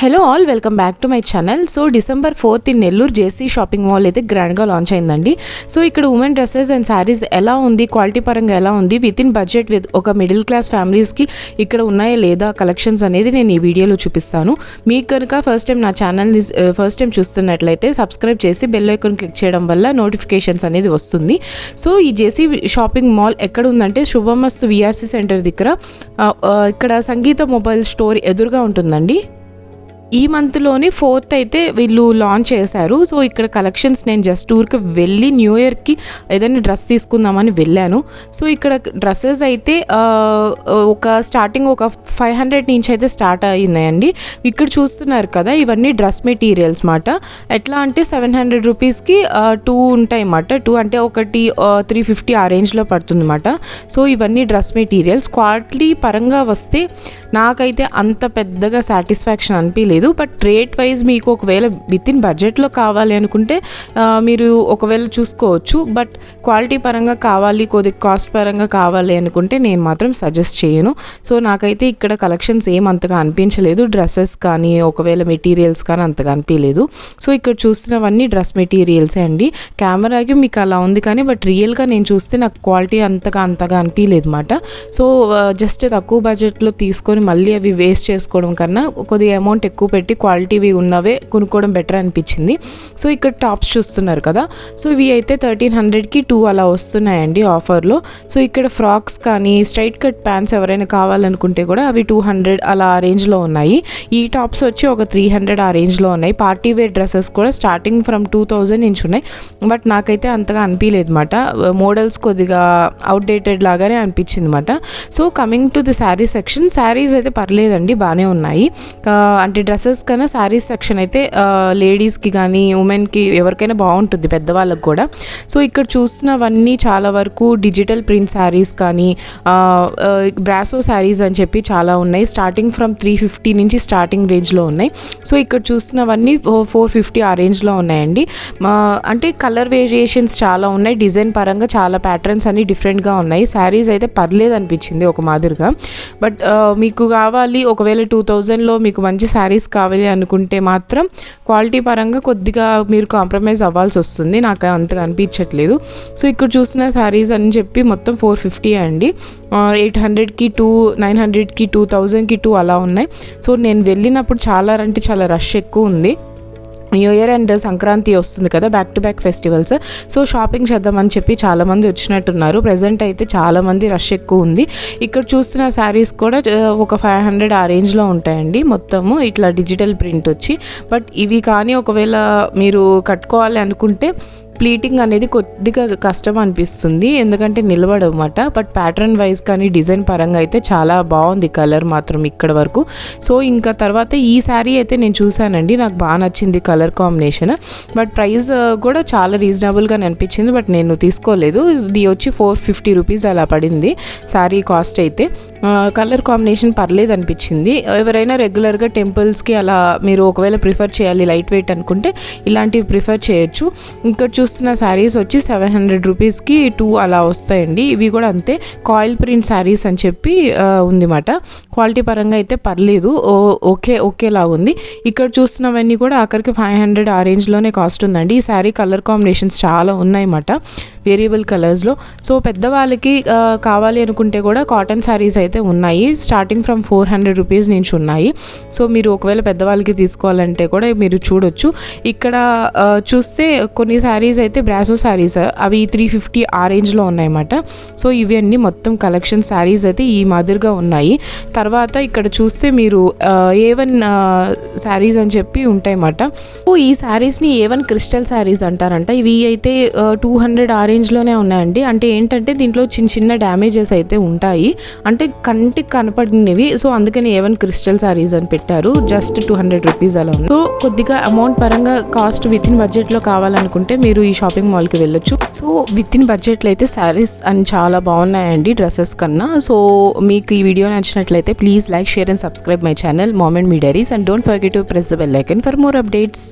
Hello all welcome back to my channel so December fourth in Nellore JC shopping mall అయితే గ్రాండ్గా launch అయిందండి. So ఇక్కడ women dresses and saris ఎలా ఉంది quality పరంగా ఎలా ఉంది విత్ ఇన్ బడ్జెట్ విత్ ఒక మిడిల్ క్లాస్ ఫ్యామిలీస్కి ఇక్కడ ఉన్నాయా లేదా కలెక్షన్స్ అనేది నేను ఈ వీడియోలో చూపిస్తాను. మీకు కనుక ఫస్ట్ టైం నా ఛానల్ని ఫస్ట్ టైం చూస్తున్నట్లయితే సబ్స్క్రైబ్ చేసి బెల్ ఐకాన్ క్లిక్ చేయడం వల్ల నోటిఫికేషన్స్ అనేది వస్తుంది. సో ఈ జేసీ షాపింగ్ మాల్ ఎక్కడ ఉందంటే శుభమస్తు విఆర్సీ సెంటర్ దగ్గర. Uh, uh, ఇక్కడ సంగీత మొబైల్ స్టోర్ ఎదురుగా ఉంటుందండి. ఈ మంత్లోనే ఫోర్త్ అయితే వీళ్ళు లాంచ్ చేశారు. సో ఇక్కడ కలెక్షన్స్ నేను జస్ట్ టూర్కి వెళ్ళి న్యూ ఇయర్కి ఏదైనా డ్రెస్ తీసుకుందామని వెళ్ళాను. సో ఇక్కడ డ్రెస్సెస్ అయితే ఒక స్టార్టింగ్ ఒక ఫైవ్ హండ్రెడ్ నుంచి అయితే స్టార్ట్ అయినాయండి. ఇక్కడ చూస్తున్నారు కదా ఇవన్నీ డ్రెస్ మెటీరియల్స్ మాట. ఎట్లా అంటే సెవెన్ హండ్రెడ్ రూపీస్కి టూ ఉంటాయి అన్నమాట టూ అంటే ఒకటి త్రీ ఫిఫ్టీ ఆ రేంజ్లో పడుతుంది అన్నమాట సో ఇవన్నీ డ్రెస్ మెటీరియల్స్. క్వాలిటీ పరంగా వస్తే నాకైతే అంత పెద్దగా సాటిస్ఫాక్షన్ అనిపించలేదు లేదు బట్ రేట్ వైజ్ మీకు ఒకవేళ విత్ ఇన్ బడ్జెట్లో కావాలి అనుకుంటే మీరు ఒకవేళ చూసుకోవచ్చు బట్ క్వాలిటీ పరంగా కావాలి కొద్ది కాస్ట్ పరంగా కావాలి అనుకుంటే నేను మాత్రం సజెస్ట్ చేయను. సో నాకైతే ఇక్కడ కలెక్షన్స్ ఏం అంతగా అనిపించలేదు. డ్రెస్సెస్ కానీ ఒకవేళ మెటీరియల్స్ కానీ అంతగా అనిపించలేదు. సో ఇక్కడ చూస్తున్నవన్నీ డ్రెస్ మెటీరియల్సే అండి. కెమెరాకి మీకు అలా ఉంది కానీ బట్ రియల్గా నేను చూస్తే నాకు క్వాలిటీ అంతగా అంతగా అనిపించలేదు అనమాట సో జస్ట్ తక్కువ బడ్జెట్లో తీసుకొని మళ్ళీ అవి వేస్ట్ చేసుకోవడం కన్నా కొద్దిగా అమౌంట్ ఎక్కువ పెట్టి క్వాలిటీవి ఉన్నవే కొనుక్కోవడం బెటర్ అనిపించింది. సో ఇక్కడ టాప్స్ చూస్తున్నారు కదా. సో ఇవి అయితే థర్టీన్ హండ్రెడ్కి టూ అలా వస్తున్నాయండి ఆఫర్లో. సో ఇక్కడ ఫ్రాక్స్ కానీ స్ట్రైట్ కట్ ప్యాంట్స్ ఎవరైనా కావాలనుకుంటే కూడా అవి టూ హండ్రెడ్ అలా ఆ రేంజ్లో ఉన్నాయి. ఈ టాప్స్ వచ్చి ఒక త్రీ హండ్రెడ్ ఆ రేంజ్లో ఉన్నాయి. పార్టీ వేర్ డ్రెస్సెస్ కూడా స్టార్టింగ్ ఫ్రమ్ టూ థౌజండ్ నుంచి ఉన్నాయి. బట్ నాకైతే అంతగా అనిపించలేదు అనమాట మోడల్స్ కొద్దిగా అవుట్డేటెడ్ లాగానే అనిపించింది అనమాట so coming to the saree section sarees అయితే పర్లేదండి బాగానే ఉన్నాయి. అంటే అంటే డ్రెస్సెస్ కన్నా శారీస్ సెక్షన్ అయితే లేడీస్కి కానీ ఉమెన్కి ఎవరికైనా బాగుంటుంది పెద్దవాళ్ళకి కూడా. సో ఇక్కడ చూస్తున్నవన్నీ చాలా వరకు డిజిటల్ ప్రింట్ శారీస్ కానీ బ్రాసో శారీస్ అని చెప్పి చాలా ఉన్నాయి. స్టార్టింగ్ ఫ్రమ్ త్రీ ఫిఫ్టీ నుంచి స్టార్టింగ్ రేంజ్లో ఉన్నాయి. సో ఇక్కడ చూస్తున్నవన్నీ ఫోర్ ఫిఫ్టీ ఆ రేంజ్లో ఉన్నాయండి. మా అంటే కలర్ వేరియేషన్స్ చాలా ఉన్నాయి. డిజైన్ పరంగా చాలా ప్యాటర్న్స్ అన్ని డిఫరెంట్గా ఉన్నాయి. శారీస్ అయితే పర్లేదు అనిపించింది ఒక మాదిరిగా. బట్ మీకు కావాలి ఒకవేళ టూ థౌజండ్లో మీకు మంచి శారీస్ కావాలి అనుకుంటే మాత్రం క్వాలిటీ పరంగా కొద్దిగా మీరు కాంప్రమైజ్ అవ్వాల్సి వస్తుంది. నాకు అంతగా అనిపించట్లేదు. సో ఇక్కడ చూసిన శారీస్ అని చెప్పి మొత్తం ఫోర్ ఫిఫ్టీ అండి. ఎయిట్ హండ్రెడ్కి టూ నైన్ హండ్రెడ్కి టూ థౌజండ్కి టూ అలా ఉన్నాయి. సో నేను వెళ్ళినప్పుడు చాలా అంటే చాలా రష్ ఎక్కువ ఉంది. న్యూ ఇయర్ అండ్ సంక్రాంతి వస్తుంది కదా back to back festivals so shopping చేద్దామని చెప్పి చాలామంది వచ్చినట్టున్నారు. ప్రజెంట్ అయితే చాలామంది రష్ ఎక్కువ ఉంది. ఇక్కడ చూస్తున్న శారీస్ కూడా ఒక ఫైవ్ హండ్రెడ్ ఆ రేంజ్లో ఉంటాయండి. మొత్తము ఇట్లా డిజిటల్ ప్రింట్ వచ్చి. బట్ ఇవి కానీ ఒకవేళ మీరు కట్టుకోవాలి అనుకుంటే ప్లీటింగ్ అనేది కొద్దిగా కష్టం అనిపిస్తుంది ఎందుకంటే నిలబడమాట బట్ ప్యాటర్న్ వైజ్ కానీ డిజైన్ పరంగా అయితే చాలా బాగుంది కలర్ మాత్రం ఇక్కడ వరకు. సో ఇంకా తర్వాత ఈ శారీ అయితే నేను చూశానండి. నాకు బాగా నచ్చింది కలర్ కాంబినేషన్ బట్ ప్రైస్ కూడా చాలా రీజనబుల్గా అనిపించింది. బట్ నేను తీసుకోలేదు. ఇది వచ్చి ఫోర్ ఫిఫ్టీ రూపీస్ అలా పడింది శారీ కాస్ట్ అయితే. Uh, కలర్ కాంబినేషన్ పర్లేదు అనిపించింది. ఎవరైనా రెగ్యులర్గా టెంపుల్స్కి అలా మీరు ఒకవేళ ప్రిఫర్ చేయాలి లైట్ వెయిట్ అనుకుంటే ఇలాంటివి ప్రిఫర్ చేయొచ్చు. ఇక్కడ చూస్తున్న శారీస్ వచ్చి సెవెన్ హండ్రెడ్ రూపీస్కి టూ అలా వస్తాయండి. ఇవి కూడా అంతే కాయిల్ ప్రింట్ శారీస్ అని చెప్పి ఉందిమాట. క్వాలిటీ పరంగా అయితే పర్లేదు. ఓ- ఓకే ఓకేలా ఉంది. ఇక్కడ చూస్తున్నవన్నీ కూడా ఆఖరికి ఫైవ్ హండ్రెడ్ ఆ రేంజ్లోనే కాస్ట్ ఉందండి. ఈ శారీ కలర్ కాంబినేషన్స్ చాలా ఉన్నాయన్నమాట వేరియబుల్ కలర్స్లో సో పెద్దవాళ్ళకి కావాలి అనుకుంటే కూడా కాటన్ శారీస్ అయితే ఉన్నాయి. Starting from four hundred rupees నుంచి ఉన్నాయి. సో మీరు ఒకవేళ పెద్దవాళ్ళకి తీసుకోవాలంటే కూడా మీరు చూడొచ్చు. ఇక్కడ చూస్తే కొన్ని శారీస్ అయితే బ్రాసో శారీస్ అవి త్రీ ఫిఫ్టీ ఆ రేంజ్లో ఉన్నాయన్నమాట. సో ఇవి అన్నీ మొత్తం కలెక్షన్ శారీస్ అయితే ఈ మాదిరిగా ఉన్నాయి. తర్వాత ఇక్కడ చూస్తే మీరు ఏవన్ శారీస్ అని చెప్పి ఉంటాయన్నమాట. ఈ శారీస్ని ఏ వన్ క్రిస్టల్ శారీస్ అంటారంట. ఇవి అయితే టూ హండ్రెడ్ ఆ రేంజ్లోనే ఉన్నాయండి. అంటే ఏంటంటే దీంట్లో చిన్న చిన్న డ్యామేజెస్ అయితే ఉంటాయి. అంటే కంటికి కనపడినవి. సో అందుకని ఏ వన్ క్రిస్టల్ శారీస్ అని పెట్టారు. జస్ట్ టూ హండ్రెడ్ రూపీస్ అలా ఉంది. సో కొద్దిగా అమౌంట్ పరంగా కాస్ట్ విత్ ఇన్ బడ్జెట్లో కావాలనుకుంటే మీరు ఈ షాపింగ్ మాల్కి వెళ్ళొచ్చు. సో విత్ ఇన్ బడ్జెట్లో అయితే శారీస్ అని చాలా బాగున్నాయండి డ్రెస్సెస్ కన్నా. సో మీకు ఈ వీడియో నచ్చినట్లయితే please like share and subscribe my channel Moment Me Diaries and don't forget to press the bell icon for more updates.